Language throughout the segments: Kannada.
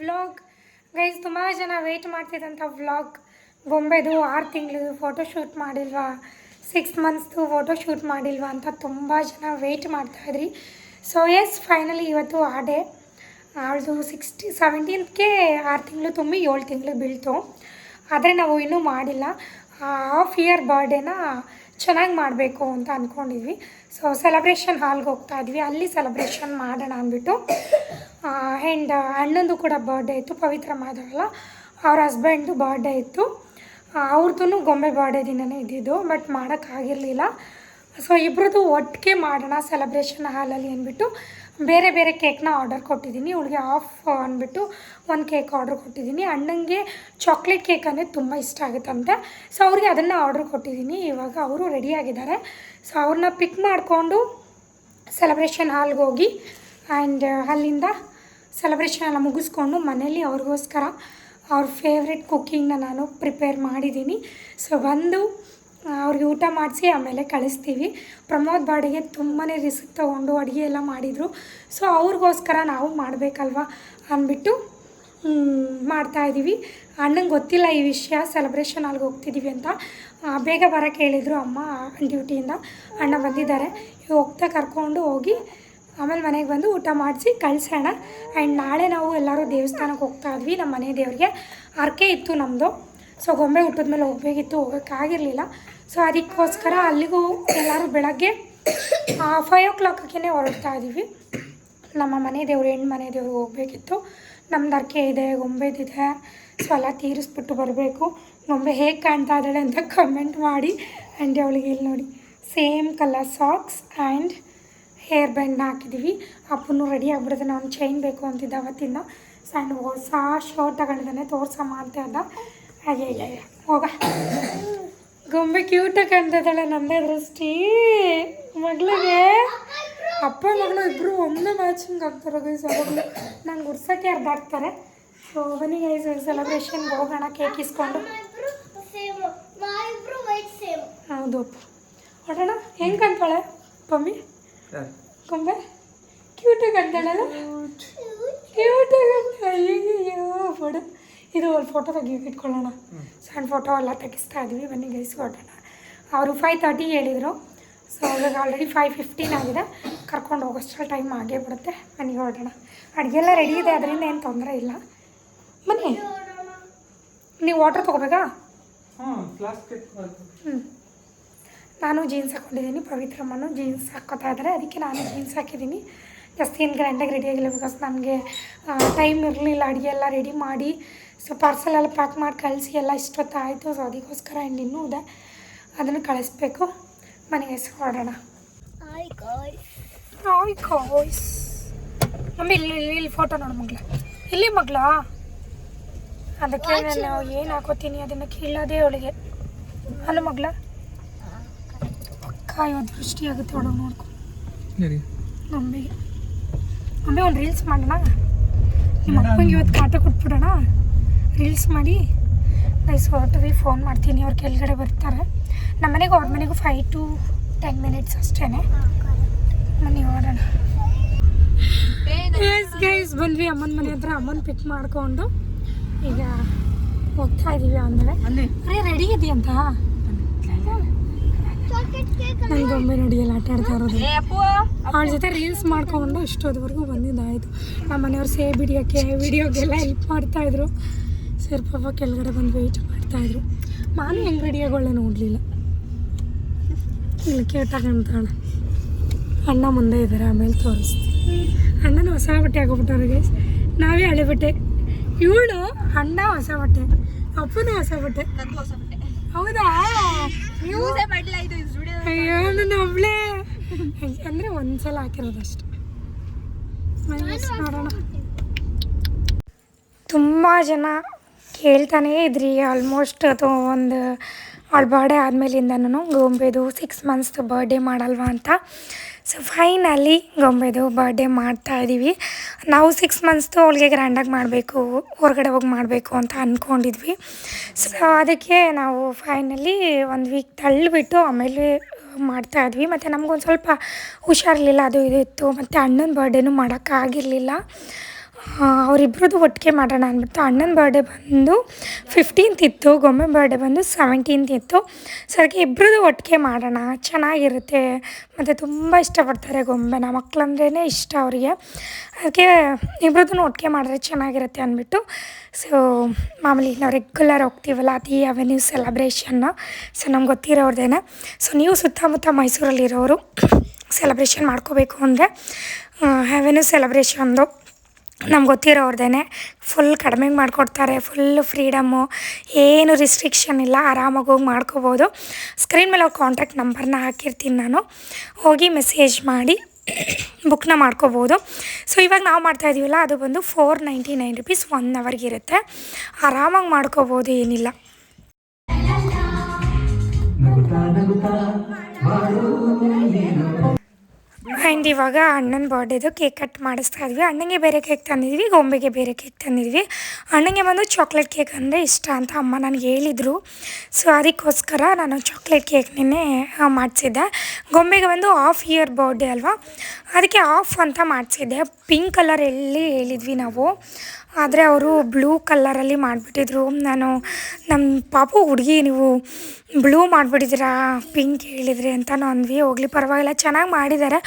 ವ್ಲಾಗ್ ಗೈಸ್ ತುಂಬ ಜನ ವೆಯ್ಟ್ ಮಾಡ್ತಿದ್ದಂಥ ವ್ಲಾಗ್ ಬೊಂಬೆದು ಆರು ತಿಂಗಳು ಫೋಟೋ ಶೂಟ್ ಮಾಡಿಲ್ವಾ? ಸಿಕ್ಸ್ ಮಂತ್ಸ್ದು ಫೋಟೋ ಶೂಟ್ ಮಾಡಿಲ್ವಾ ಅಂತ ತುಂಬ ಜನ ವೆಯ್ಟ್ ಮಾಡ್ತಾಯಿದ್ರಿ ಸೊ ಎಸ್ ಫೈನಲಿ ಇವತ್ತು ಆ ಡೇ ಅವಳದು ಸಿಕ್ಸ್ಟಿ ಸೆವೆಂಟೀನ್ತ್ಗೆ ಆರು ತಿಂಗಳು ತುಂಬಿ ಏಳು ತಿಂಗಳು ಬೀಳ್ತು. ಆದರೆ ನಾವು ಇನ್ನೂ ಮಾಡಿಲ್ಲ. ಹಾಫ್ ಇಯರ್ ಬರ್ಡೇನ ಚೆನ್ನಾಗಿ ಮಾಡಬೇಕು ಅಂತ ಅಂದ್ಕೊಂಡಿದ್ವಿ ಸೊ ಸೆಲೆಬ್ರೇಷನ್ ಹಾಲ್ಗೆ ಹೋಗ್ತಾ ಇದ್ವಿ. ಅಲ್ಲಿ ಸೆಲೆಬ್ರೇಷನ್ ಮಾಡೋಣ ಅಂದ್ಬಿಟ್ಟು ಆ್ಯಂಡ್ ಅಣ್ಣಂದು ಕೂಡ ಬರ್ಡೇ ಇತ್ತು, ಪವಿತ್ರ ಮಾಧವಲ್ಲ. ಅವ್ರ ಹಸ್ಬೆಂಡ್ದು ಬರ್ಡೇ ಇತ್ತು. ಅವ್ರದ್ದು ಗೊಂಬೆ ಬರ್ಡೇ ದಿನನೇ ಇದ್ದಿದ್ದು ಬಟ್ ಮಾಡೋಕ್ಕಾಗಿರಲಿಲ್ಲ ಸೊ ಇಬ್ಬರದ್ದು ಒಟ್ಟಿಗೆ ಮಾಡೋಣ ಸೆಲೆಬ್ರೇಷನ್ ಹಾಲಲ್ಲಿ ಅಂದ್ಬಿಟ್ಟು ಬೇರೆ ಬೇರೆ ಕೇಕ್ನ ಆರ್ಡರ್ ಕೊಟ್ಟಿದ್ದೀನಿ. ಇವಳಿಗೆ ಆಫ್ ಅಂದ್ಬಿಟ್ಟು ಒಂದು ಕೇಕ್ ಆರ್ಡರ್ ಕೊಟ್ಟಿದ್ದೀನಿ. ಅಣ್ಣಂಗೆ ಚಾಕ್ಲೇಟ್ ಕೇಕ್ ಅಂದರೆ ತುಂಬ ಇಷ್ಟ ಆಗುತ್ತಂತೆ. ಸೊ ಅವ್ರಿಗೆ ಅದನ್ನು ಆರ್ಡರ್ ಕೊಟ್ಟಿದ್ದೀನಿ. ಇವಾಗ ಅವರು ರೆಡಿಯಾಗಿದ್ದಾರೆ ಸೊ ಅವ್ರನ್ನ ಪಿಕ್ ಮಾಡಿಕೊಂಡು ಸೆಲೆಬ್ರೇಷನ್ ಹಾಲ್ಗೆ ಹೋಗಿ ಆ್ಯಂಡ್ ಅಲ್ಲಿಂದ ಸೆಲೆಬ್ರೇಷನ್ ಎಲ್ಲ ಮುಗಿಸ್ಕೊಂಡು ಮನೇಲಿ ಅವ್ರಿಗೋಸ್ಕರ ಅವ್ರ ಫೇವ್ರೆಟ್ ಕುಕ್ಕಿಂಗ್ನ ನಾನು ಪ್ರಿಪೇರ್ ಮಾಡಿದ್ದೀನಿ. ಸೊ ಬಂದು ಅವ್ರಿಗೆ ಊಟ ಮಾಡಿಸಿ ಆಮೇಲೆ ಕಳಿಸ್ತೀವಿ. ಪ್ರಮೋದ್ ಬಾಡಿಗೆ ತುಂಬಾ ರಿಸ್ಕ್ ತೊಗೊಂಡು ಅಡುಗೆ ಎಲ್ಲ ಮಾಡಿದರು. ಸೊ ಅವ್ರಿಗೋಸ್ಕರ ನಾವು ಮಾಡಬೇಕಲ್ವ ಅಂದ್ಬಿಟ್ಟು ಮಾಡ್ತಾಯಿದ್ದೀವಿ ಅಣ್ಣಂಗೆ ಗೊತ್ತಿಲ್ಲ ಈ ವಿಷಯ ಸೆಲೆಬ್ರೇಷನ್ ಅಲ್ಲಿಗೆ ಹೋಗ್ತಿದ್ದೀವಿ ಅಂತ. ಬೇಗ ಬರೋಕ್ಕೆ ಹೇಳಿದರು ಅಮ್ಮ ಡ್ಯೂಟಿಯಿಂದ ಅಣ್ಣ ಬಂದಿದ್ದಾರೆ. ಹೋಗ್ತಾ ಕರ್ಕೊಂಡು ಹೋಗಿ ಆಮೇಲೆ ಮನೆಗೆ ಬಂದು ಊಟ ಮಾಡಿಸಿ ಕಳಿಸೋಣ. ಆ್ಯಂಡ್ ನಾಳೆ ನಾವು ಎಲ್ಲರೂ ದೇವಸ್ಥಾನಕ್ಕೆ ಹೋಗ್ತಾ ಇದ್ವಿ, ನಮ್ಮ ಮನೆ ದೇವರಿಗೆ. ಅರ್ಕೆ ಇತ್ತು ನಮ್ಮದು ಸೊ ಗೊಂಬೆ ಹುಟ್ಟಿದ ಮೇಲೆ ಹೋಗಬೇಕಿತ್ತು ಹೋಗೋಕ್ಕಾಗಿರಲಿಲ್ಲ ಸೊ ಅದಕ್ಕೋಸ್ಕರ ಅಲ್ಲಿಗೂ ಎಲ್ಲರೂ ಬೆಳಗ್ಗೆ ಫೈವ್ ಓ ಕ್ಲಾಕಕ್ಕೆ ಹೊರಡ್ತಾ ಇದ್ದೀವಿ. ನಮ್ಮ ಮನೆ ದೇವರು, ಹೆಣ್ಣು ಮನೆ ದೇವ್ರಿಗೆ ಹೋಗಬೇಕಿತ್ತು. ನಮ್ದು ಅರ್ಕೆ ಇದೆ ಗೊಂಬೆದಿದೆ ಸೊ ಎಲ್ಲ ತೀರಿಸ್ಬಿಟ್ಟು ಬರಬೇಕು. ಗೊಂಬೆ ಹೇಗೆ ಕಾಣ್ತಾ ಇದ್ದಾಳೆ ಅಂತ ಕಮೆಂಟ್ ಮಾಡಿ. ಆ್ಯಂಡ್ ಅವಳಿಗೆ ಇಲ್ಲಿ ನೋಡಿ same colour socks and hair ಬ್ಯಾಂಡ್ನ ಹಾಕಿದ್ದೀವಿ. ಅಪ್ಪನೂ ರೆಡಿ ಆಗಿಬಿಡುತ್ತೆ ಅವ್ನು ಚೈನ್ ಬೇಕು ಅಂತಿದ್ದ ಅವತ್ತಿಂದ. ಸಣ್ಣ ಹೊಸ ಶರ್ಟ್ ತಗೊಂಡಿದ್ದಾನೆ, ತೋರ್ಸಮ್ಮ ಅಂತ ಇದ್ದ ಅಯ್ಯಯ್ಯ ಹೋಗ ಗೊಂಬೆ ಕ್ಯೂಟಾಗಿ ಕಾಣ್ತಿದ್ದಾಳೆ ನಂದೇ ದೃಷ್ಟಿ. ಮಗಳಿಗೆ. ಅಪ್ಪ ಮಗಳು ಇಬ್ಬರು ಒಂದೇ ಮ್ಯಾಚಿಂಗ್ ಆಗ್ತಾರೆ ಗೈಸ್ ಅವಾಗಲೂ ನಂಗೆ ಉಡ್ಸೋಕ್ಕೆ ಅರ್ಧಾಡ್ತಾರೆ ಸೊ ಬನ್ನಿ ಗೈಸ್ ಸೆಲೆಬ್ರೇಷನ್ಗೆ ಹೋಗೋಣ ಕೇಕ್ ಇಸ್ಕೊಂಡು. ಹೌದು ಅಪ್ಪ. ಹೊಡೋಣ ಹೆಂಗೆ ಕಾಣ್ತಾಳೆ ಪಮ್ಮಿ? ಗೊಂಬೆ? ಕ್ಯೂಟಾಗಿ ಕಾಣ್ತಾಳಲ್ಲ ಕ್ಯೂಟಾಗಿ ಅಯ್ಯೋ ಫೋಟೋ ಇದು ಒಂದು ಫೋಟೋ ತೆಗಿ ಇಟ್ಕೊಳ್ಳೋಣ. ಸಣ್ಣ ಫೋಟೋ ಎಲ್ಲ ತೆಗಿಸ್ತಾ ಇದ್ವಿ. ಬನ್ನಿ ಗೈಸ್ ಹೊರಡೋಣ ಅವರು ಫೈವ್ ತರ್ಟಿ ಹೇಳಿದರು. ಸೊ ಇವಾಗ ಆಲ್ರೆಡಿ ಫೈವ್ ಫಿಫ್ಟೀನ್ ಆಗಿದೆ. ಕರ್ಕೊಂಡು ಹೋಗೋಷ್ಟರಲ್ಲಿ ಟೈಮ್ ಆಗೇ ಬಿಡುತ್ತೆ. ಮನೆಗೆ ಹೊರಡೋಣ. ಅಡುಗೆ ಎಲ್ಲ ರೆಡಿ ಇದೆ ಅದರಿಂದ ಏನು ತೊಂದರೆ ಇಲ್ಲ. ಬನ್ನಿ. ನೀವು ವಾಟರ್ ತೊಗೋಬೇಕಾ? ಹ್ಞೂ ನಾನು ಜೀನ್ಸ್ ಹಾಕ್ಕೊಂಡಿದ್ದೀನಿ ಪವಿತ್ರಮ್ಮನು ಜೀನ್ಸ್ ಹಾಕ್ಕೋತಾ ಇದ್ದಾರೆ. ಅದಕ್ಕೆ ನಾನು ಜೀನ್ಸ್ ಹಾಕಿದ್ದೀನಿ. ಜಾಸ್ತಿ ಏನು ಗ್ರ್ಯಾಂಡಾಗಿ ರೆಡಿ ಆಗಿಲ್ಲ ಬಿಕಾಸ್ ನನಗೆ ಟೈಮ್ ಇರಲಿಲ್ಲ. ಅಡುಗೆ ಎಲ್ಲ ರೆಡಿ ಮಾಡಿ ಸೊ ಪಾರ್ಸಲ್ ಎಲ್ಲ ಪ್ಯಾಕ್ ಮಾಡಿ ಕಳಿಸಿ ಎಲ್ಲ ಇಷ್ಟೊತ್ತಾಯಿತು. ಸೊ ಅದಕ್ಕೋಸ್ಕರ ಆ್ಯಂಡ್ ಇನ್ನೂ ಇದೆ. ಅದನ್ನು ಕಳಿಸ್ಬೇಕು. ಮನೆಗೆ ಹೆಸರು ಗಾಯ್ಸ್ ಆಯ್ ಕಾಯ್ಸ್ ಮಮ್ಮಿ ಇಲ್ಲಿ ಇಲ್ಲಿ ಇಲ್ಲಿ ಫೋಟೋ ನೋಡು ಮಗ್ಳ. ಇಲ್ಲಿ ಮಗ್ಳ? ಅದಕ್ಕೆ ನಾವು ಏನು ಹಾಕೋತೀನಿ ಅದನ್ನು ಕೇಳೋದೇ ಅವಳಿಗೆ. ಅಲ್ಲ ಮಗ್ಳ? ಪಕ್ಕ ಇವತ್ತು ದೃಷ್ಟಿ ಆಗುತ್ತೆ ಅವಳು ನೋಡ್ಕೊ. ಮಮ್ಮಿಗೆ. ಮಮ್ಮಿ ಒಂದು ರೀಲ್ಸ್ ಮಾಡೋಣ? ನಿಮ್ಮ ಅಪ್ಪಂಗೆ ಇವತ್ತು ಕಾಟ ಕೊಟ್ಬಿಡೋಣ? ರೀಲ್ಸ್ ಮಾಡಿ. ಗೈಸ್ ಹೊರಟಿವಿ ಫೋನ್ ಮಾಡ್ತೀನಿ ಅವ್ರು ಕೆಳಗಡೆ ಬರ್ತಾರೆ. ನಮ್ಮ ಮನೆಗೆ ಅವ್ರ ಮನೆಗೂ ಫೈವ್ ಟು ಟೆನ್ ಮಿನಿಟ್ಸ್ ಅಷ್ಟೇ ಮನೆ ಹೊರಡೋಣ ಎಸ್ ಗೈಸ್ ಬಂದ್ವಿ ಅಮ್ಮನ ಮನೆ ಹತ್ರ. ಅಮ್ಮನ ಪಿಕ್ ಮಾಡ್ಕೊಂಡು ಈಗ ಹೋಗ್ತಾ ಇದ್ದೀವಿ ಅಂದರೆ. ಅರೇ ರೆಡಿ ಇದೆಯಂತ? ನಂಗೆ ಒಮ್ಮೆ ನೋಡಿ ಎಲ್ಲ ಆಟ ಆಡ್ತಾ ಇರೋದು. ಅವಳ ಜೊತೆ ರೀಲ್ಸ್ ಮಾಡ್ಕೊಂಡು ಇಷ್ಟೊತ್ತವರೆಗೂ ಬಂದಿದ್ದಾಯಿತು. ನಮ್ಮ ಮನೆಯವ್ರು ಸೇಬ್ ಹಿಡಿಯೋಕ್ಕೆ ವಿಡಿಯೋಗೆಲ್ಲ ಹೆಲ್ಪ್ ಮಾಡ್ತಾಯಿದ್ರು ಸರ್ ಪಾಪ ಕೆಳಗಡೆ ಬಂದು ವೆಯ್ಟ್ ಮಾಡ್ತಾಯಿದ್ರು ನಾನು ಹೆಂಗೆ ರೆಡಿಯಾಗೊಳ್ಳೆ ನೋಡಲಿಲ್ಲ. ಇಲ್ಲಿ ಕೇಟಾಗಂತಾಳೆ ಅಣ್ಣ ಮುಂದೆ ಇದ್ದಾರೆ ಆಮೇಲೆ ತೋರಿಸ್ತೀನಿ. ಅಣ್ಣನ ಹೊಸ ಬಟ್ಟೆ ಹಾಕೋಬಿಟ್ಟವ್ರೆ ಗೈಸ್ ನಾವೇ ಹಳೆ ಬಟ್ಟೆ. ಇವಳು ಅಣ್ಣ ಹೊಸ ಬಟ್ಟೆ ಅಪ್ಪನೂ ಹೊಸ ಬಟ್ಟೆ. ಹೌದಾ? ನೀವು ಅಯ್ಯೋ ನನ್ನ ಒಬ್ಳೆ ಅಂದರೆ ಒಂದ್ಸಲ ಹಾಕಿರೋದಷ್ಟು ನೋಡೋಣ ತುಂಬ ಜನ ಕೇಳ್ತಾನೇ ಇದ್ರಿ ಆಲ್ಮೋಸ್ಟ್ ಅದು ಒಂದು ಅವಳ ಬರ್ಡೇ ಆದಮೇಲಿಂದನೂ ಗೊಂಬೆದು ಸಿಕ್ಸ್ ಮಂತ್ಸ್ದು ಬರ್ಡೇ ಮಾಡಲ್ವಾ ಅಂತ. ಸೊ ಫೈನಲಿ ಗೊಂಬೆದು ಬರ್ಡೇ ಮಾಡ್ತಾ ಇದ್ದೀವಿ ನಾವು ಸಿಕ್ಸ್ ಮಂತ್ಸ್ದು ಅವಳಿಗೆ ಗ್ರ್ಯಾಂಡಾಗಿ ಮಾಡಬೇಕು, ಹೊರಗಡೆ ಹೋಗಿ ಮಾಡಬೇಕು ಅಂತ ಅಂದ್ಕೊಂಡಿದ್ವಿ ಸೊ ಅದಕ್ಕೆ ನಾವು ಫೈನಲಿ ಒಂದು ವೀಕ್ ತಳ್ಳಿಬಿಟ್ಟು ಆಮೇಲೆ ಮಾಡ್ತಾ ಇದ್ವಿ. ಮತ್ತು ನಮಗೊಂದು ಸ್ವಲ್ಪ ಹುಷಾರಿರಲಿಲ್ಲ ಅದು ಇದು ಇತ್ತು. ಮತ್ತು ಅಣ್ಣನ ಬರ್ಡೇನೂ ಮಾಡೋಕ್ಕಾಗಿರಲಿಲ್ಲ. ಅವರಿಬ್ರದ್ದು ಒಟ್ಟಿಗೆ ಮಾಡೋಣ ಅಂದ್ಬಿಟ್ಟು ಅಣ್ಣನ ಬರ್ಡೇ ಬಂದು ಫಿಫ್ಟೀನ್ತ್ ಇತ್ತು, ಗೊಂಬೆ ಬರ್ಡೇ ಬಂದು ಸೆವೆಂಟೀನ್ತ್ ಇತ್ತು. ಸರಿ ಇಬ್ಬರದ್ದು ಒಟ್ಟಿಗೆ ಮಾಡೋಣ, ಚೆನ್ನಾಗಿರುತ್ತೆ. ಮತ್ತು ತುಂಬ ಇಷ್ಟಪಡ್ತಾರೆ ಗೊಂಬೆನ ಮಕ್ಕಳಂದ್ರೇ ಇಷ್ಟ ಅವರಿಗೆ. ಅದಕ್ಕೆ ಇಬ್ಬರದ್ದು ಒಟ್ಟಿಗೆ ಮಾಡಿದ್ರೆ ಚೆನ್ನಾಗಿರುತ್ತೆ ಅಂದ್ಬಿಟ್ಟು. ಸೊ ಮಾಮೂಲಿ ನಾವು ರೆಗ್ಯುಲರ್ ಹೋಗ್ತೀವಲ್ಲ ಅತಿ ಅವೆನ್ಯೂ ಸೆಲೆಬ್ರೇಷನ್ನ ಸೊ ನಮ್ಗೆ ಗೊತ್ತಿರೋರ್ದೇನೆ. ಸೊ ನೀವು ಸುತ್ತಮುತ್ತ ಮೈಸೂರಲ್ಲಿರೋರು ಸೆಲೆಬ್ರೇಷನ್ ಮಾಡ್ಕೋಬೇಕು ಅಂದರೆ ಹ್ಯಾವೆನ್ಯೂ ಸೆಲೆಬ್ರೇಷನ್ದು ನಮ್ಗೆ ಗೊತ್ತಿರೋರ್ದೇ ಫುಲ್ ಕಡಿಮೆ ಮಾಡಿಕೊಡ್ತಾರೆ ಫುಲ್ ಫ್ರೀಡಮ್ಮು ಏನು ರಿಸ್ಟ್ರಿಕ್ಷನ್ ಇಲ್ಲ, ಆರಾಮಾಗಿ ಹೋಗಿ ಮಾಡ್ಕೋಬೋದು. ಸ್ಕ್ರೀನ್ ಮೇಲೆ ಅವ್ರ ಕಾಂಟ್ಯಾಕ್ಟ್ ನಂಬರ್ನ ಹಾಕಿರ್ತೀನಿ ನಾನು. ಹೋಗಿ ಮೆಸೇಜ್ ಮಾಡಿ ಬುಕ್ನ ಮಾಡ್ಕೋಬೋದು. ಸೊ ಇವಾಗ ನಾವು ಮಾಡ್ತಾ ಇದೀವಲ್ಲ, ಅದು ಬಂದು four ninety nine rupees one ಅವರ್ಗಿರುತ್ತೆ ಆರಾಮಾಗಿ ಮಾಡ್ಕೋಬೋದು, ಏನಿಲ್ಲ. ಆ್ಯಂಡ್ ಇವಾಗ ಅಣ್ಣನ ಬರ್ಡೇದು ಕೇಕ್ ಕಟ್ ಮಾಡಿಸ್ತಾ ಇದ್ವಿ. ಅಣ್ಣಂಗೆ ಬೇರೆ ಕೇಕ್ ತಂದಿದ್ವಿ, ಗೊಂಬೆಗೆ ಬೇರೆ ಕೇಕ್ ತಂದಿದ್ವಿ. ಅಣ್ಣಂಗೆ ಬಂದು ಚಾಕ್ಲೇಟ್ ಕೇಕ್ ಅಂದರೆ ಇಷ್ಟ ಅಂತ ಅಮ್ಮ ನನಗೆ ಹೇಳಿದರು. ಸೊ ಅದಕ್ಕೋಸ್ಕರ ನಾನು ಚಾಕ್ಲೇಟ್ ಕೇಕ್ನೇ ಮಾಡಿಸಿದ್ದೆ. ಗೊಂಬೆಗೆ ಬಂದು ಹಾಫ್ ಇಯರ್ ಬರ್ಡೇ ಅಲ್ವಾ? ಅದಕ್ಕೆ ಆಫ್ ಅಂತ ಮಾಡಿಸಿದ್ದೆ. ಪಿಂಕ್ ಕಲರ್ ಎಲ್ಲಿ ಹೇಳಿದ್ವಿ ನಾವು. ಆದರೆ ಅವರು ಬ್ಲೂ ಕಲ್ಲರಲ್ಲಿ ಮಾಡಿಬಿಟ್ಟಿದ್ರು. ನಾನು ನಮ್ಮ ಪಾಪು ಹುಡುಗಿ, ನೀವು ಬ್ಲೂ ಮಾಡಿಬಿಟ್ಟಿದ್ದೀರಾ ಪಿಂಕ್ ಹೇಳಿದ್ರಿ ಅಂತಲೂ ಅಂದ್ವಿ. ಹೋಗಲಿ, ಪರವಾಗಿಲ್ಲ, ಚೆನ್ನಾಗಿ ಮಾಡಿದ್ದಾರೆ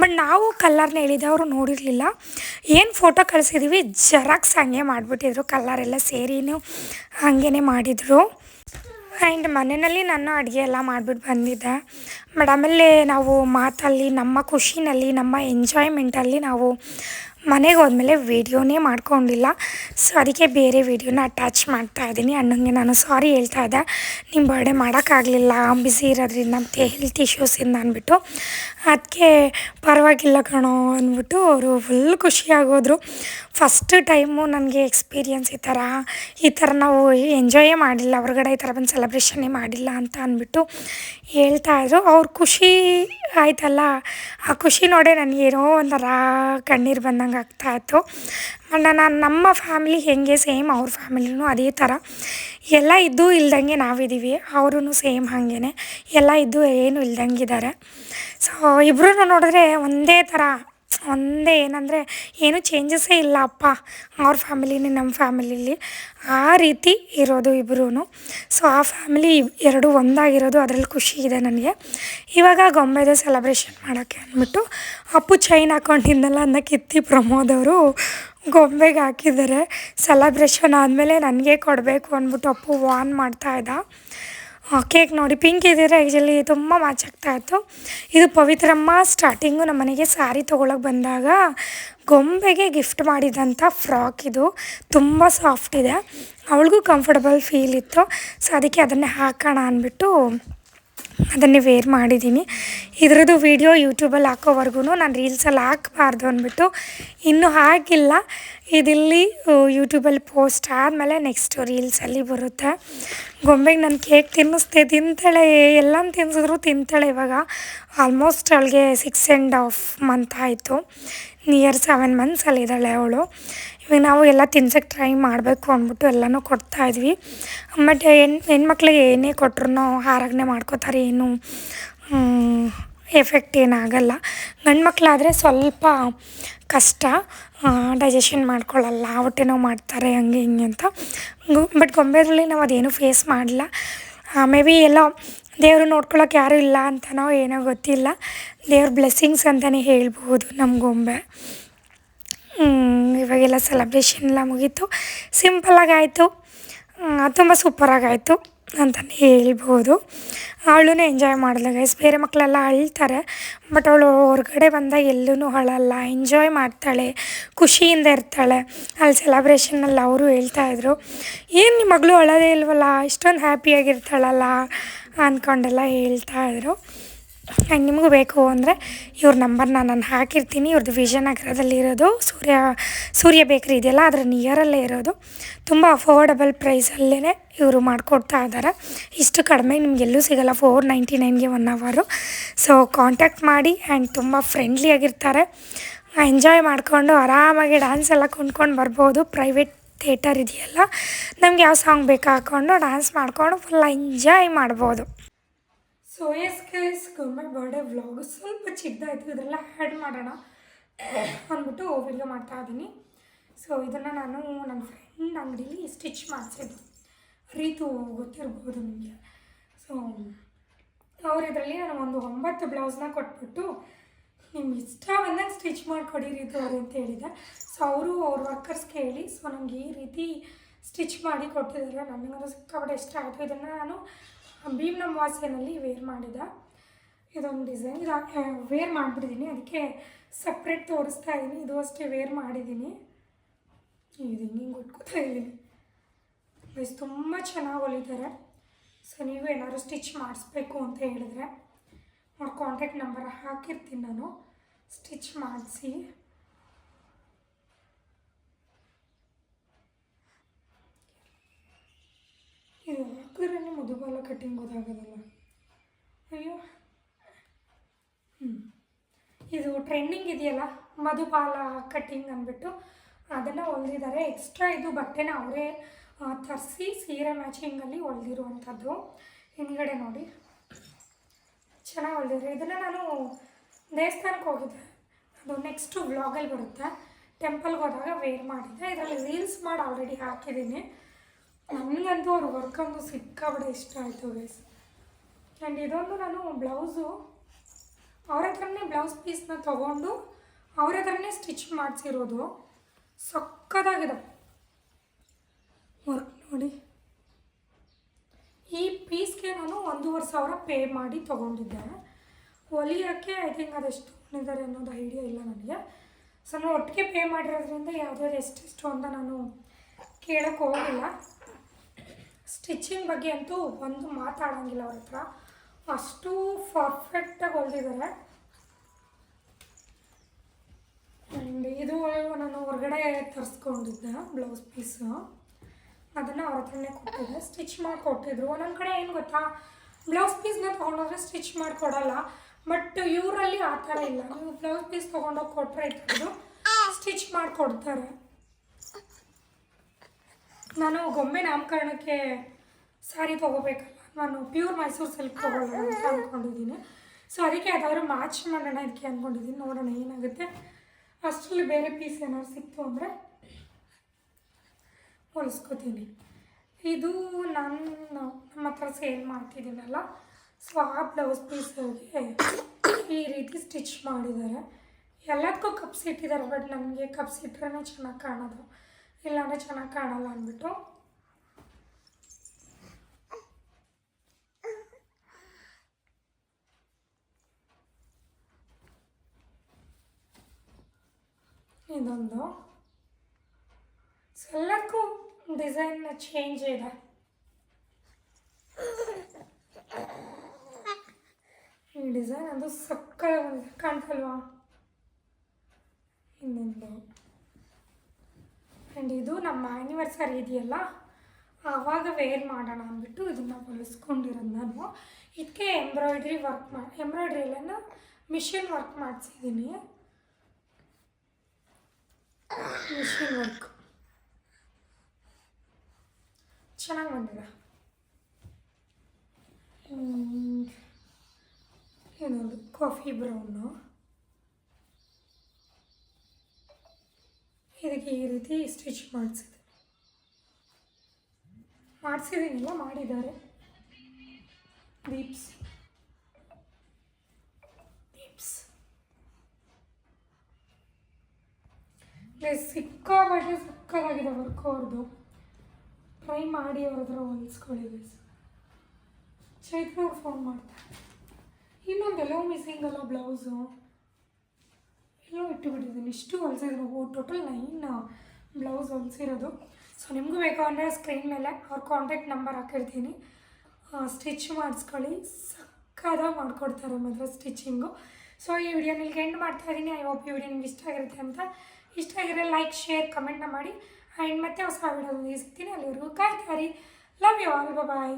ಬಟ್ ನಾವು ಕಲ್ಲರ್ನ ಹೇಳಿದ್ದೆ ಅವರು ನೋಡಿರಲಿಲ್ಲ. ಏನು ಫೋಟೋ ಕಳಿಸಿದ್ದೀವಿ ಜೆರಾಕ್ಸ್ ಹಂಗೆ ಮಾಡಿಬಿಟ್ಟಿದ್ರು ಕಲ್ಲರೆಲ್ಲ ಸೇರಿನೂ ಹಾಗೇ ಮಾಡಿದರು. ಆ್ಯಂಡ್ ಮನೆಯಲ್ಲಿ ನಾನು ಅಡುಗೆ ಎಲ್ಲ ಮಾಡಿಬಿಟ್ಟು ಬಂದಿದ್ದೆ. ಬಟ್ ಆಮೇಲೆ ನಾವು ಮಾತಲ್ಲಿ, ನಮ್ಮ ಖುಷಿನಲ್ಲಿ, ನಮ್ಮ ಎಂಜಾಯ್ಮೆಂಟಲ್ಲಿ ನಾವು ಮನೆಗೆ ಹೋದ್ಮೇಲೆ ವೀಡಿಯೋನೇ ಮಾಡ್ಕೊಂಡಿಲ್ಲ. ಸೊ ಅದಕ್ಕೆ ಬೇರೆ ವೀಡಿಯೋನ ಅಟ್ಯಾಚ್ ಮಾಡ್ತಾ ಇದ್ದೀನಿ. ಅಣ್ಣಂಗೆ ನಾನು ಸಾರಿ ಹೇಳ್ತಾ ಇದ್ದೆ. ನಿಮ್ಮ ಬರ್ಡೇ ಮಾಡೋಕ್ಕಾಗಲಿಲ್ಲ ಬಿಸಿ ಇರೋದ್ರಿಂದ ಮತ್ತು ಹೆಲ್ತ್ ಇಶ್ಯೂಸಿಂದ ಅಂದ್ಬಿಟ್ಟು. ಅದಕ್ಕೆ ಪರವಾಗಿಲ್ಲ ಕಣೋ ಅಂದ್ಬಿಟ್ಟು ಅವರು ಫುಲ್ ಖುಷಿಯಾಗೋದ್ರು. ಫಸ್ಟ್ ಟೈಮು ನನಗೆ ಎಕ್ಸ್ಪೀರಿಯನ್ಸ್ ಈ ಥರ ಈ ಥರ ನಾವು ಎಂಜಾಯೇ ಮಾಡಿಲ್ಲ, ಹೊರಗಡೆ ಈ ಥರ ಬಂದು ಸೆಲೆಬ್ರೇಷನ್ನೇ ಮಾಡಿಲ್ಲ ಅಂತ ಅಂದ್ಬಿಟ್ಟು ಹೇಳ್ತಾಯಿದ್ರು ಅವ್ರ ಖುಷಿ ಆಯ್ತಲ್ಲ? ಆ ಖುಷಿ ನೋಡೇ ನನಗೇನೋ ಒಂಥರ ಕಣ್ಣೀರು ಬಂದಂಗೆ ಆಗ್ತಾಯಿತ್ತು ಅಂಡ್ ನಾನು ನಮ್ಮ ಫ್ಯಾಮಿಲಿ ಹೇಗೆ ಸೇಮ್ ಅವ್ರ ಫ್ಯಾಮಿಲಿನೂ ಅದೇ ಥರ ಎಲ್ಲ ಇದ್ದು ಇಲ್ದಂಗೆ ನಾವಿದ್ದೀವಿ ಅವರೂ ಸೇಮ್ ಹಾಗೇ ಎಲ್ಲ ಇದ್ದು ಏನು ಇಲ್ದಂಗಿದ್ದಾರೆ ಸೊ ಇಬ್ಬರೂ ನೋಡಿದ್ರೆ ಒಂದೇ ಥರ ಒಂದೇ ಏನಂದರೆ ಏನು ಚೇಂಜಸ್ಸೇ ಇಲ್ಲ ಅಪ್ಪ, ಅವ್ರ ಫ್ಯಾಮಿಲಿನೇ ನಮ್ಮ ಫ್ಯಾಮಿಲಿಲಿ ಆ ರೀತಿ ಇರೋದು ಇಬ್ಬರೂ ಸೊ ಆ ಫ್ಯಾಮಿಲಿ ಎರಡು ಒಂದಾಗಿರೋದು ಅದರಲ್ಲಿ ಖುಷಿ ಇದೆ ನನಗೆ. ಇವಾಗ ಗೊಂಬೆದ ಸೆಲೆಬ್ರೇಷನ್ ಮಾಡೋಕ್ಕೆ ಅಂದ್ಬಿಟ್ಟು ಅಪ್ಪು ಚೈನ್ ಹಾಕೊಂಡಿದ್ದಲ್ಲ ಅನ್ನ ಕಿತ್ತಿ ಪ್ರಮೋದ್ ಅವರು ಗೊಂಬೆಗೆ ಹಾಕಿದ್ದಾರೆ. ಸೆಲೆಬ್ರೇಷನ್ ಆದಮೇಲೆ ನನಗೆ ಕೊಡಬೇಕು ಅಂದ್ಬಿಟ್ಟು ಅಪ್ಪು ವಾನ್ ಮಾಡ್ತಾಯಿದ್ದ ಕೇಕ್ ನೋಡಿ, ಪಿಂಕ್ ಇದ್ದಿದ್ರೆ ಆ್ಯಕ್ಚುಲಿ ತುಂಬ ಮ್ಯಾಚ್ ಆಗ್ತಾಯಿತ್ತು ಇದು ಪವಿತ್ರಮ್ಮ ಸ್ಟಾರ್ಟಿಂಗು ನಮ್ಮ ಮನೆಗೆ ಸ್ಯಾರಿ ತೊಗೊಳಕ್ಕೆ ಬಂದಾಗ ಗೊಂಬೆಗೆ ಗಿಫ್ಟ್ ಮಾಡಿದಂಥ ಫ್ರಾಕ್ ಇದು. ತುಂಬ ಸಾಫ್ಟ್ ಇದೆ. ಅವಳಿಗೂ ಕಂಫರ್ಟಬಲ್ ಫೀಲ್ ಇತ್ತು. ಸೊ ಅದಕ್ಕೆ ಅದನ್ನೇ ಹಾಕೋಣ ಅಂದ್ಬಿಟ್ಟು ಅದನ್ನೇ ವೇರ್ ಮಾಡಿದ್ದೀನಿ. ಇದರದ್ದು ವೀಡಿಯೋ ಯೂಟ್ಯೂಬಲ್ಲಿ ಹಾಕೋವರೆಗೂ ನಾನು ರೀಲ್ಸಲ್ಲಿ ಹಾಕಬಾರ್ದು ಅಂದ್ಬಿಟ್ಟು ಇನ್ನೂ ಹಾಕಿಲ್ಲ ಇದಿಲ್ಲಿ ಯೂಟ್ಯೂಬಲ್ಲಿ ಪೋಸ್ಟ್ ಆದಮೇಲೆ ನೆಕ್ಸ್ಟು ರೀಲ್ಸಲ್ಲಿ ಬರುತ್ತೆ. ಗೊಂಬೆಗೆ ನಾನು ಕೇಕ್ ತಿನ್ನಿಸ್ದೆ, ತಿಂತಾಳೆ ಎಲ್ಲ ತಿನ್ನಿಸಿದ್ರು ತಿಂತಾಳೆ ಇವಾಗ. ಆಲ್ಮೋಸ್ಟ್ ಅವಳಿಗೆ ಸಿಕ್ಸ್ ಆ್ಯಂಡ್ ಹಾಫ್ ಮಂತ್ ಆಯಿತು. ನಿಯರ್ ಸೆವೆನ್ ಮಂತ್ಸಲ್ಲಿದ್ದಾಳೆ ಅವಳು. ಇವಾಗ ನಾವು ಎಲ್ಲ ತಿನ್ಸೋಕ್ಕೆ ಟ್ರೈ ಮಾಡಬೇಕು ಅಂದ್ಬಿಟ್ಟು ಎಲ್ಲನೂ ಕೊಡ್ತಾಯಿದ್ವಿ ಬಟ್ ಹೆಣ್, ಹೆಣ್ಮಕ್ಳಿಗೆ ಏನೇ ಕೊಟ್ರು ಆರಾಧನೆ ಮಾಡ್ಕೋತಾರೆ, ಏನು ಎಫೆಕ್ಟ್ ಏನಾಗಲ್ಲ. ಗಂಡು ಮಕ್ಕಳಾದರೆ ಸ್ವಲ್ಪ ಕಷ್ಟ ಡೈಜೆಷನ್ ಮಾಡ್ಕೊಳ್ಳಲ್ಲ ಹೊಟ್ಟೆ ನೋವು ಮಾಡ್ತಾರೆ, ಹಂಗೆ ಹಿಂಗೆ ಅಂತ. ಬಟ್ ಗೊಂಬೆದಲ್ಲಿ ನಾವು ಅದೇನು ಫೇಸ್ ಮಾಡಿಲ್ಲ ಮೇ ಬಿ ಎಲ್ಲ ದೇವರು ನೋಡ್ಕೊಳ್ಳೋಕೆ ಯಾರೂ ಇಲ್ಲ ಅಂತನೋ ಏನೋ ಗೊತ್ತಿಲ್ಲ. ದೇವ್ರ ಬ್ಲೆಸ್ಸಿಂಗ್ಸ್ ಅಂತಲೇ ಹೇಳ್ಬೋದು ನಮ್ಮ ಗೊಂಬೆ. ಇವಾಗೆಲ್ಲ ಸೆಲೆಬ್ರೇಷನ್ ಎಲ್ಲ ಮುಗೀತು. ಸಿಂಪಲ್ಲಾಗಿ ಆಯಿತು ತುಂಬ ಸೂಪರಾಗಾಯಿತು ಅಂತಲೇ ಹೇಳ್ಬೋದು. ಅವಳು ಎಂಜಾಯ್ ಮಾಡಿದ್ಲು ಗೈಸ್ ಬೇರೆ ಮಕ್ಕಳೆಲ್ಲ ಅಳ್ತಾರೆ ಬಟ್ ಅವಳು ಹೊರಗಡೆ ಬಂದಾಗ ಎಲ್ಲೂ ಅಳಲ್ಲ. ಎಂಜಾಯ್ ಮಾಡ್ತಾಳೆ, ಖುಷಿಯಿಂದ ಇರ್ತಾಳೆ. ಅಲ್ಲಿ ಸೆಲೆಬ್ರೇಷನಲ್ಲಿ ಅವರು ಹೇಳ್ತಾಯಿದ್ರು ಏನು ನಿಮ್ಮ ಮಗಳು ಅಳೋದೇ ಇಲ್ವಲ್ಲ? ಇಷ್ಟೊಂದು ಹ್ಯಾಪಿಯಾಗಿರ್ತಾಳಲ್ಲ ಅಂದ್ಕೊಂಡೆಲ್ಲ ಹೇಳ್ತಾಯಿದ್ರು ಆ್ಯಂಡ್ ನಿಮಗೂ ಬೇಕು ಅಂದರೆ ಇವ್ರ ನಂಬರ್ನ ನಾನು ಹಾಕಿರ್ತೀನಿ. ಇವ್ರದ್ದು ವಿಜಯನಗರದಲ್ಲಿರೋದು ಸೂರ್ಯ ಸೂರ್ಯ ಬೇಕ್ರಿ ಇದೆಯಲ್ಲ, ಅದರ ನಿಯರಲ್ಲೇ ಇರೋದು. ತುಂಬ ಅಫೋರ್ಡಬಲ್ ಪ್ರೈಸಲ್ಲೇ ಇವರು ಮಾಡಿಕೊಡ್ತಾ ಇದ್ದಾರೆ ಇಷ್ಟು ಕಡಿಮೆ ನಿಮ್ಗೆ ಎಲ್ಲೂ ಸಿಗಲ್ಲ ಫೋರ್ ನೈಂಟಿ ನೈನ್ಗೆ ಒನ್ ಅವರು ಸೊ ಕಾಂಟ್ಯಾಕ್ಟ್ ಮಾಡಿ ಆ್ಯಂಡ್ ತುಂಬ ಫ್ರೆಂಡ್ಲಿಯಾಗಿರ್ತಾರೆ ಎಂಜಾಯ್ ಮಾಡಿಕೊಂಡು ಆರಾಮಾಗಿ ಡ್ಯಾನ್ಸ್ ಎಲ್ಲ ಕುಂಡ್ಕೊಂಡು ಬರ್ಬೋದು. ಪ್ರೈವೇಟ್ ಥಿಯೇಟರ್ ಇದೆಯಲ್ಲ, ನಮ್ಗೆ ಯಾವ ಸಾಂಗ್ ಬೇಕು ಹಾಕ್ಕೊಂಡು ಡ್ಯಾನ್ಸ್ ಮಾಡಿಕೊಂಡು ಫುಲ್ ಎಂಜಾಯ್ ಮಾಡ್ಬೋದು. So yes guys government birthday vlog ಸ್ವಲ್ಪ ಚಿಕ್ಕದಾಯಿತು ಇದೆಲ್ಲ ಆ್ಯಡ್ ಮಾಡೋಣ ಅಂದ್ಬಿಟ್ಟು ವಿಡಿಯೋ ಮಾಡ್ತಾ ಇದ್ದೀನಿ ಸೊ ಇದನ್ನು ನಾನು ನನ್ನ ಫ್ರೆಂಡ್ ಅಂಗಡೀಲಿ ಸ್ಟಿಚ್ ಮಾಡಿಸಿದ್ದು. ರೀತು ಗೊತ್ತಿರ್ಬೋದು ನಿಮಗೆ. ಸೊ ಅವ್ರ ಇದರಲ್ಲಿ ನಾನು ಒಂದು ಒಂಬತ್ತು ಬ್ಲೌಸ್ನ ಕೊಟ್ಬಿಟ್ಟು ನಿಮ್ಗೆ ಇಷ್ಟ ಬಂದಂಗೆ ಸ್ಟಿಚ್ ಮಾಡಿಕೊಡಿ ರೀತು ಅವ್ರು ಅಂತ ಹೇಳಿದೆ. ಸೊ ಅವರು ಅವ್ರ ವರ್ಕರ್ಸ್ಗೆ ಹೇಳಿ ಸೊ ನನಗೆ ಈ ರೀತಿ ಸ್ಟಿಚ್ ಮಾಡಿ ಕೊಟ್ಟಿದ್ದಾರೆ? ನನಗದು ಸಿಕ್ಕಾಪಟ್ಟೆ ಇಷ್ಟ ಆಯಿತು. ಇದನ್ನು ನಾನು ಭೀಮ್ನ ವಾಸೆನಲ್ಲಿ ವೇರ್ ಮಾಡಿದ ಇದೊಂದು ಡಿಸೈನ್ ಇದು ವೇರ್ ಮಾಡಿಬಿಟ್ಟಿದ್ದೀನಿ ಅದಕ್ಕೆ ಸಪ್ರೇಟ್ ತೋರಿಸ್ತಾ ಇದ್ದೀನಿ ಇದು ಅಷ್ಟೇ ವೇರ್ ಮಾಡಿದ್ದೀನಿ ಇದು ಹಿಂಗೆ ಉಟ್ಕೋತಾ ಇದ್ದೀನಿ ಗೈಸ್ ತುಂಬ ಚೆನ್ನಾಗಿ ಹೊಲಿತಾರೆ. ಸೊ ನೀವು ಏನಾದ್ರು ಸ್ಟಿಚ್ ಮಾಡಿಸ್ಬೇಕು ಅಂತ ಹೇಳಿದ್ರೆ ಅವ್ರ ಕಾಂಟ್ಯಾಕ್ಟ್ ನಂಬರ್ ಹಾಕಿರ್ತೀನಿ ನಾನು. ಸ್ಟಿಚ್ ಮಾಡಿಸಿ. ಇದು ಹಾಕಿದ್ರೆ ಮಧುಬಾಲ ಕಟ್ಟಿಂಗ್ ಗೊತ್ತಾಗೋದಲ್ಲ. ಅಯ್ಯೋ. ಹ್ಞೂ ಇದು ಟ್ರೆಂಡಿಂಗ್ ಇದೆಯಲ್ಲ ಮಧುಬಾಲ ಕಟ್ಟಿಂಗ್ ಅಂದ್ಬಿಟ್ಟು ಅದನ್ನು ಹೊಲ್ದಿದ್ದಾರೆ ಎಕ್ಸ್ಟ್ರಾ ಇದು ಬಟ್ಟೆನ ಅವರೇ ತರಿಸಿ ಸೀರೆ ಮ್ಯಾಚಿಂಗಲ್ಲಿ ಹೊಲ್ದಿರುವಂಥದ್ದು. ಹಿಂದ್ಗಡೆ ನೋಡಿ. ಚೆನ್ನಾಗಿ ಹೊಲ್ದಿದ್ದಾರೆ ಇದನ್ನು ನಾನು ದೇವಸ್ಥಾನಕ್ಕೆ ಹೋಗಿದ್ದೆ. ಅದು ನೆಕ್ಸ್ಟು ಬ್ಲಾಗಲ್ಲಿ ಬರುತ್ತೆ. ಟೆಂಪಲ್ಗೆ ಹೋದಾಗ ವೇರ್ ಮಾಡಿದ್ದೆ. ಇದರಲ್ಲಿ ರೀಲ್ಸ್ ಮಾಡಿ ಆಲ್ರೆಡಿ ಹಾಕಿದ್ದೀನಿ. ನನಗಂತೂ ಅವ್ರ ವರ್ಕ್ ಅಂತೂ ಸಿಕ್ಕಾಬಿಡೆ ಇಷ್ಟ ಆಯಿತು ಗೈಸ್ ಆ್ಯಂಡ್ ಇದೊಂದು ನಾನು ಬ್ಲೌಸು ಅವ್ರ ಹತ್ರನೇ ಬ್ಲೌಸ್ ಪೀಸ್ನ ತೊಗೊಂಡು ಅವ್ರ ಹತ್ರನೇ ಸ್ಟಿಚ್ ಮಾಡಿಸಿರೋದು. ಸಕ್ಕದಾಗಿದೆ ವರ್ಕ್ ನೋಡಿ. ಈ ಪೀಸ್ಗೆ ನಾನು ಒಂದೂವರೆ ಸಾವಿರ ಪೇ ಮಾಡಿ ತೊಗೊಂಡಿದ್ದೆ. ಹೊಲಿಯೋಕ್ಕೆ ಐ ಥಿಂಕ್ ಅದೆಷ್ಟು ತೊಗೊಂಡಿದ್ದಾರೆ ಅನ್ನೋದು ಐಡಿಯಾ ಇಲ್ಲ ನನಗೆ. ಸೊ ನಾನು ಒಟ್ಟಿಗೆ ಪೇ ಮಾಡಿರೋದ್ರಿಂದ ಯಾವ್ದಾದ್ರು ಎಷ್ಟೆಷ್ಟು ಅಂತ ನಾನು ಕೇಳೋಕ್ಕೆ ಹೋಗಿಲ್ಲ. ಸ್ಟಿಚಿಂಗ್ ಬಗ್ಗೆ ಅಂತೂ ಒಂದು ಮಾತಾಡೋಂಗಿಲ್ಲ ಅವ್ರ ಹತ್ರ. ಅಷ್ಟು ಪರ್ಫೆಕ್ಟಾಗಿ ಹೊಲ್ದಿದ್ದಾರೆ ಆ್ಯಂಡ್ ಇದು ನಾನು ಹೊರಗಡೆ ತರಿಸ್ಕೊಂಡಿದ್ದೆ ಬ್ಲೌಸ್ ಪೀಸು ಅದನ್ನು ಅವ್ರ ಹತ್ರನೇ ಕೊಟ್ಟಿದ್ದೆ. ಸ್ಟಿಚ್ ಮಾಡಿಕೊಟ್ಟಿದ್ರು ಒಂದೊಂದು ಕಡೆ ಏನು ಗೊತ್ತಾ? ಬ್ಲೌಸ್ ಪೀಸ್ನ ತೊಗೊಂಡೋದ್ರೆ ಸ್ಟಿಚ್ ಮಾಡಿಕೊಡಲ್ಲ ಬಟ್ ಇವರಲ್ಲಿ ಆ ಥರ ಇಲ್ಲ. ನೀವು ಬ್ಲೌಸ್ ಪೀಸ್ ತೊಗೊಂಡೋಗಿ ಕೊಟ್ಟರೆ ಇಟ್ಟು ಸ್ಟಿಚ್ ಮಾಡಿಕೊಡ್ತಾರೆ ನಾನು ಗೊಂಬೆ ನಾಮಕರಣಕ್ಕೆ ಸ್ಯಾರಿ ತೊಗೋಬೇಕಲ್ಲ, ನಾನು ಪ್ಯೂರ್ ಮೈಸೂರು ಸಿಲ್ಕ್ ತೊಗೊಳ್ಳೋಣ ಅಂತ ಅಂದ್ಕೊಂಡಿದ್ದೀನಿ ಸೊ ಅದಕ್ಕೆ ಯಾವ್ದಾದ್ರು ಮ್ಯಾಚ್ ಮಾಡೋಣ ಅದಕ್ಕೆ ಅಂದ್ಕೊಂಡಿದ್ದೀನಿ ನೋಡೋಣ ಏನಾಗುತ್ತೆ. ಅಷ್ಟರಲ್ಲಿ ಬೇರೆ ಪೀಸ್ ಏನಾದ್ರು ಸಿಕ್ತು ಅಂದರೆ ಹೋಲಿಸ್ಕೊತೀನಿ. ಇದು ನಾನು ನಮ್ಮ ಹತ್ರ ಸೇಲ್ ಮಾಡ್ತಿದ್ದೀನಲ್ಲ ಸೊ ಆ ಬ್ಲೌಸ್ ಪೀಸ್ಗೆ ಈ ರೀತಿ ಸ್ಟಿಚ್ ಮಾಡಿದ್ದಾರೆ. ಎಲ್ಲದಕ್ಕೂ ಕಪ್ಸ್ ಇಟ್ಟಿದ್ದಾರೆ ಬಟ್ ನಮಗೆ ಕಪ್ಸ್ ಇಟ್ಟರೆ ಚೆನ್ನಾಗಿ ಕಾಣೋದು. ಇಲ್ಲಾಂದರೆ ಚೆನ್ನಾಗಿ ಕಾಣಲ್ಲ ಅಂದ್ಬಿಟ್ಟು. ಇದೊಂದು ಎಲ್ಲಕ್ಕೂ ಡಿಸೈನ್ ಚೇಂಜ್ ಇದೆ. ಈ ಡಿಸೈನ್ ಅದು ಸಕ್ಕರೆ ಕಾಣ್ತಲ್ವಾ? ಇನ್ನೊಂದು. ಆ್ಯಂಡ್ ಇದು ನಮ್ಮ ಆ್ಯನಿವರ್ಸರಿ ಇದೆಯಲ್ಲ? ಆವಾಗ ವೇರ್ ಮಾಡೋಣ ಅಂದ್ಬಿಟ್ಟು ಇದನ್ನು ಬಳಸ್ಕೊಂಡಿರೋದು ನಾನು. ಇದಕ್ಕೆ ಎಂಬ್ರಾಯ್ಡ್ರಿ ವರ್ಕ್ ಮಾಡಿ ಎಂಬ್ರಾಯ್ಡ್ರಿ ಎಲ್ಲ ಮಿಷಿನ್ ವರ್ಕ್ ಮಾಡಿಸಿದ್ದೀನಿ. ಮಿಷಿನ್ ವರ್ಕ್ ಚೆನ್ನಾಗಿ ಬಂದಿದೆ. ಏನೊಂದು? ಕಾಫಿ ಬ್ರೌನು ಇದಕ್ಕೆ ಈ ರೀತಿ ಸ್ಟಿಚ್ ಮಾಡಿಸಿದೆ. ಮಾಡಿಸಿದ್ದೀನಿಲ್ಲ ಮಾಡಿದ್ದಾರೆ. ದೀಪ್ಸ್. ದೀಪ್ಸ್. ಸಿಕ್ಕಾಪಟ್ಟೆ ಸಕ್ಕದಾಗಿದೆ ವರ್ಕ್ ಅವ್ರದ್ದು ಟ್ರೈ ಮಾಡಿ ಅವ್ರ ಹತ್ರ ಹೊಲಿಸ್ಕೊಳ್ಳಿ ಗೈಸ್ ಚೈತ್ರ ಅವ್ರು ಫೋನ್ ಮಾಡ್ತಾರೆ. ಇನ್ನೊಂದೆಲ್ಲೋ ಮಿಸ್ಸಿಂಗ್ ಅಲ್ಲ ಬ್ಲೌಸು ಎಲ್ಲೋ ಇಟ್ಟುಬಿಟ್ಟಿದ್ದೀನಿ ಇಷ್ಟು ಹೊಲಿಸಿದ್ರು ಟೋಟಲ್ ನೈನ್ ಬ್ಲೌಸ್ ಹೊಲಿಸಿರೋದು ಸೊ ನಿಮಗೂ ಬೇಕು ಅಂದರೆ ಸ್ಕ್ರೀನ್ ಮೇಲೆ ಅವ್ರ ಕಾಂಟ್ಯಾಕ್ಟ್ ನಂಬರ್ ಹಾಕಿರ್ತೀನಿ. ಸ್ಟಿಚ್ ಮಾಡಿಸ್ಕೊಳ್ಳಿ. ಸಕ್ಕದ ಮಾಡಿಕೊಡ್ತಾರೆ ಮಾತ್ರ ಸ್ಟಿಚಿಂಗು ಸೊ ಈ ವಿಡಿಯೋ ನಿಲ್ಗೆ ಎಂಡ್ ಮಾಡ್ತಾ ಇದ್ದೀನಿ. ಐ ಹೋಪ್ ಈ ವಿಡಿಯೋ ನಿಮ್ಗೆ ಇಷ್ಟ ಆಗಿರುತ್ತೆ ಅಂತ. ಇಷ್ಟ ಆಗಿರೋ ಲೈಕ್ ಶೇರ್ ಕಮೆಂಟ್ನ ಮಾಡಿ. ಆ್ಯಂಡ್ ಮತ್ತೆ ಹೊಸ ವಿಡಿಯೋ ಸಿಗ್ತೀನಿ ಅಲ್ಲಿವರೆಗೂ ಕಾಯ್ತಾರಿ ಲವ್ ಯು ಆಲ್ ಬಾಯ್